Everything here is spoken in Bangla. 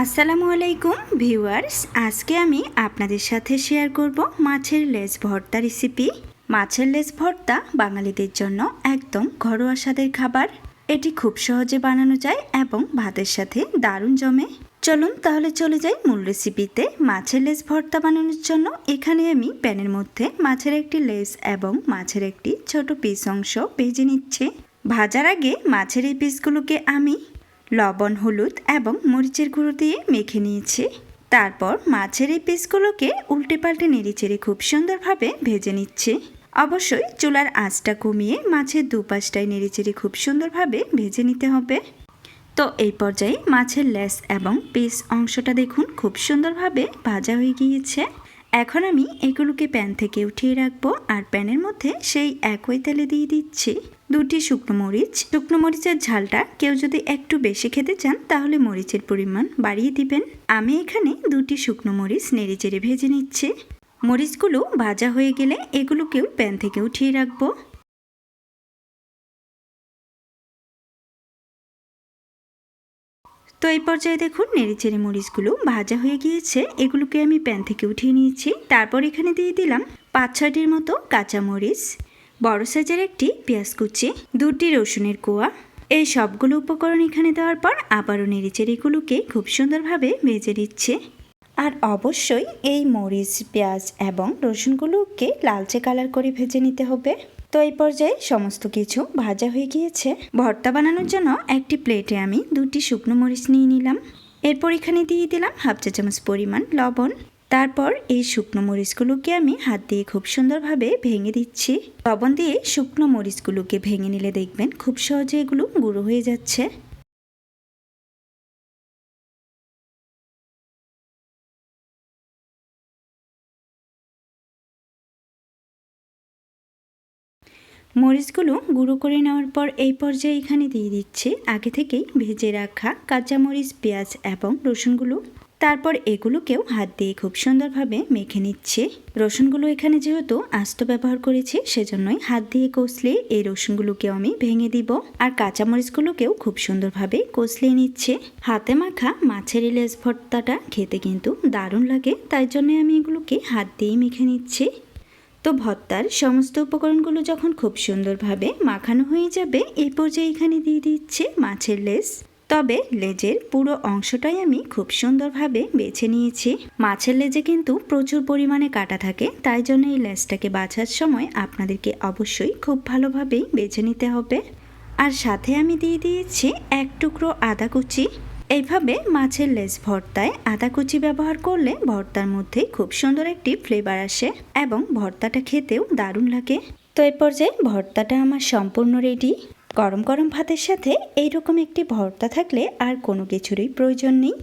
আসসালামু আলাইকুম ভিউয়ার্স, আজকে আমি আপনাদের সাথে শেয়ার করব মাছের লেজ ভর্তা রেসিপি। মাছের লেজ ভর্তা বাঙালিদের জন্য একদম ঘরোয়া স্বাদের খাবার। এটি খুব সহজে বানানো যায় এবং ভাতের সাথে দারুণ জমে। চলুন তাহলে চলে যাই মূল রেসিপিতে। মাছের লেজ ভর্তা বানানোর জন্য এখানে আমি প্যানের মধ্যে মাছের একটি লেজ এবং মাছের একটি ছোট পিস অংশ ভেজে নিচ্ছি। ভাজার আগে মাছের এই পিসগুলোকে আমি লবণ, হলুদ এবং মরিচের গুঁড়ো দিয়ে মেখে নিয়েছি। তারপর মাছের এই পিসগুলোকে উল্টে পাল্টে নেড়েচেড়ে খুব সুন্দরভাবে ভেজে নিচ্ছি। অবশ্যই চুলার আঁচটা কমিয়ে মাছের দুপাশটায় নেড়েচেড়ে খুব সুন্দরভাবে ভেজে নিতে হবে। তো এই পর্যায়ে মাছের লেস এবং পিস অংশটা দেখুন খুব সুন্দরভাবে ভাজা হয়ে গিয়েছে। এখন আমি এগুলোকে প্যান থেকে উঠিয়ে রাখব আর প্যানের মধ্যে সেই একই তেলে দিয়ে দিচ্ছি দুটি শুকনো মরিচ। শুকনো মরিচের ঝালটা কেউ যদি একটু বেশি খেতে চান তাহলে মরিচের পরিমাণ বাড়িয়ে দিবেন। আমি এখানে দুটি শুকনো মরিচ নেড়ে চেড়ে ভেজে নিচ্ছি। মরিচগুলো ভাজা হয়ে গেলে এগুলোকেও প্যান থেকে উঠিয়ে রাখব। তো এই পর্যায়ে দেখুন, নেড়েচেড়ে মরিচগুলো ভাজা হয়ে গিয়েছে। এগুলোকে আমি প্যান থেকে উঠিয়ে নিয়েছি। তারপর এখানে দিয়ে দিলাম পাঁচ ছয়টির মতো কাঁচা মরিচ, বড় সাইজের একটি পেঁয়াজ কুচি, দুটি রসুনের কোয়া। এই সবগুলো উপকরণ এখানে দেওয়ার পর আবারও নেড়েচেড়েগুলোকে খুব সুন্দরভাবে ভেজে নিচ্ছে। আর অবশ্যই এই মরিচ, পেঁয়াজ এবং রসুনগুলোকে লালচে কালার করে ভেজে নিতে হবে। তো এই পর্যায়ে সমস্ত কিছু ভাজা হয়ে গিয়েছে। ভর্তা বানানোর জন্য একটি প্লেটে আমি দুটি শুকনো মরিচ নিয়ে নিলাম। এরপর এখানে দিয়ে দিলাম হাফ চা চামচ পরিমাণ লবণ। তারপর এই শুকনো মরিচগুলোকে আমি হাত দিয়ে খুব সুন্দরভাবে ভেঙে দিচ্ছি। লবণ দিয়ে শুকনো মরিচগুলোকে ভেঙে নিলে দেখবেন খুব সহজে এগুলো গুঁড়ো হয়ে যাচ্ছে। মরিচগুলো গুঁড়ো করে নেওয়ার পর এই পর্যায়ে এখানে দিয়ে দিচ্ছি আগে থেকেই ভেজে রাখা কাঁচামরিচ পেঁয়াজ এবং রসুনগুলো। তারপর এগুলোকেও হাত দিয়ে খুব সুন্দরভাবে মেখে নিচ্ছে। রসুনগুলো এখানে যেহেতু আস্ত ব্যবহার করেছি, সেজন্যই হাত দিয়ে কষলে এই রসুনগুলোকেও আমি ভেঙে দিব। আর কাঁচামরিচগুলোকেও খুব সুন্দরভাবে কষলিয়ে নিচ্ছে। হাতে মাখা মাছের ইলেস ভর্তাটা খেতে কিন্তু দারুণ লাগে, তাই জন্য আমি এগুলোকে হাত দিয়েই মেখে নিচ্ছি। তো ভর্তার সমস্ত উপকরণগুলো যখন খুব সুন্দরভাবে মাখানো হয়ে যাবে, এই পর্যায়ে এখানে দিয়ে দিচ্ছে মাছের লেস তবে লেজের পুরো অংশটাই আমি খুব সুন্দরভাবে বেছে নিয়েছি। মাছের লেজে কিন্তু প্রচুর পরিমাণে কাটা থাকে, তাই জন্য এই লেজটাকে বাছার সময় আপনাদেরকে অবশ্যই খুব ভালোভাবেই বেছে নিতে হবে। আর সাথে আমি দিয়ে দিয়েছি এক টুকরো আদা কুচি। এইভাবে মাছের লেজ ভর্তায় আদা কুচি ব্যবহার করলে ভর্তার মধ্যেই খুব সুন্দর একটি ফ্লেভার আসে এবং ভর্তাটা খেতেও দারুণ লাগে। তো এই পর্যায়ে ভর্তাটা আমার সম্পূর্ণ রেডি গরম গরম ভাতের সাথে এইরকম একটি ভর্তা থাকলে আর কোনো কিছুরই প্রয়োজন নেই।